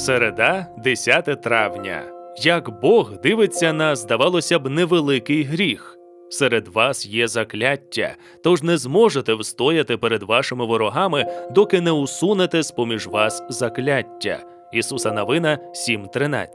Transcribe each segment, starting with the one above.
Середа, 10 травня. Як Бог дивиться на, здавалося б, невеликий гріх. Серед вас є закляття, тож не зможете встояти перед вашими ворогами, доки не усунете з поміж вас закляття. Ісуса Навина 7.13.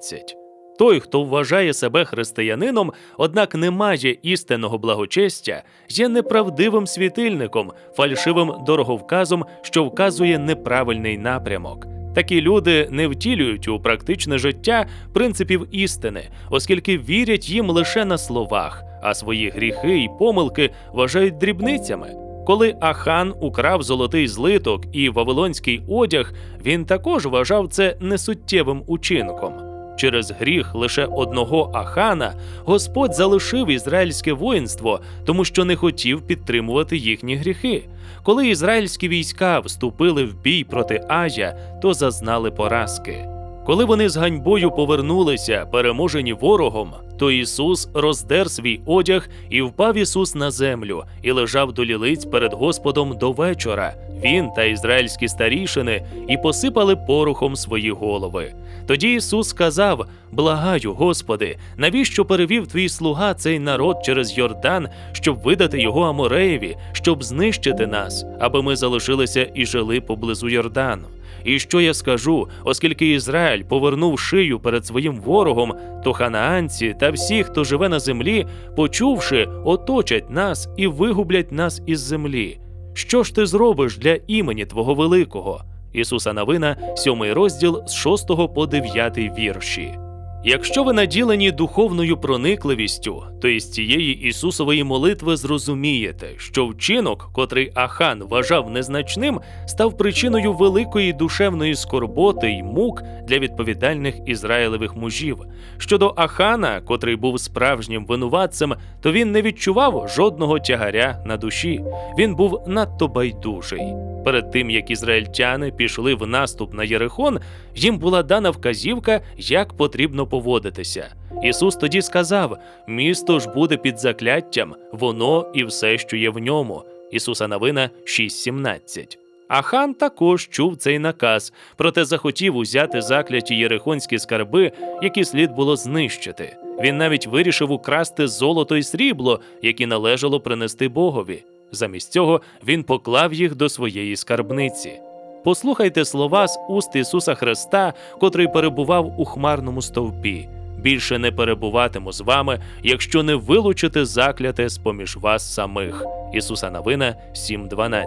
Той, хто вважає себе християнином, однак не має істинного благочестя, є неправдивим світильником, фальшивим дороговказом, що вказує неправильний напрямок. Такі люди не втілюють у практичне життя принципів істини, оскільки вірять їм лише на словах, а свої гріхи і помилки вважають дрібницями. Коли Ахан украв золотий злиток і вавилонський одяг, він також вважав це несуттєвим учинком. Через гріх лише одного Ахана Господь залишив ізраїльське воїнство, тому що не хотів підтримувати їхні гріхи. Коли ізраїльські війська вступили в бій проти Ая, то зазнали поразки. Коли вони з ганьбою повернулися, переможені ворогом, то Ісус роздер свій одяг і впав Ісус на землю і лежав до лілиць перед Господом до вечора. Він та ізраїльські старішини і посипали порохом свої голови. Тоді Ісус сказав: Благаю, Господи, навіщо перевів твій слуга цей народ через Йордан, щоб видати його Амореєві, щоб знищити нас, аби ми залишилися і жили поблизу Йордану? І що я скажу, оскільки Ізраїль повернув шию перед своїм ворогом, то ханаанці та всі, хто живе на землі, почувши, оточать нас і вигублять нас із землі. Що ж ти зробиш для імені Твого великого? Ісуса Навина, 7 розділ з 6 по 9 вірші. Якщо ви наділені духовною проникливістю, то із цієї Ісусової молитви зрозумієте, що вчинок, котрий Ахан вважав незначним, став причиною великої душевної скорботи й мук для відповідальних ізраїлевих мужів. Щодо Ахана, котрий був справжнім винуватцем, то він не відчував жодного тягаря на душі. Він був надто байдужий. Перед тим як ізраїльтяни пішли в наступ на Єрихон, їм була дана вказівка, як потрібно поводитися. Ісус тоді сказав: місто ж буде під закляттям, воно і все, що є в ньому. Ісуса Навина 6.17. А хан також чув цей наказ, проте захотів узяти закляті єрихонські скарби, які слід було знищити. Він навіть вирішив украсти золото й срібло, які належало принести Богові. Замість цього він поклав їх до своєї скарбниці. Послухайте слова з уст Ісуса Христа, котрий перебував у хмарному стовпі. Більше не перебуватиму з вами, якщо не вилучите закляте з поміж вас самих. Ісуса Навина 7.12.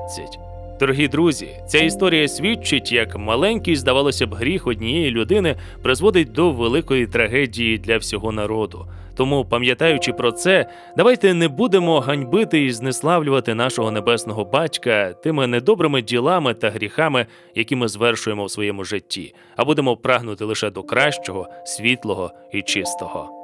Дорогі друзі, ця історія свідчить, як маленький, здавалося б, гріх однієї людини призводить до великої трагедії для всього народу. Тому, пам'ятаючи про це, давайте не будемо ганьбити і знеславлювати нашого небесного батька тими недобрими ділами та гріхами, які ми звершуємо в своєму житті, а будемо прагнути лише до кращого, світлого і чистого.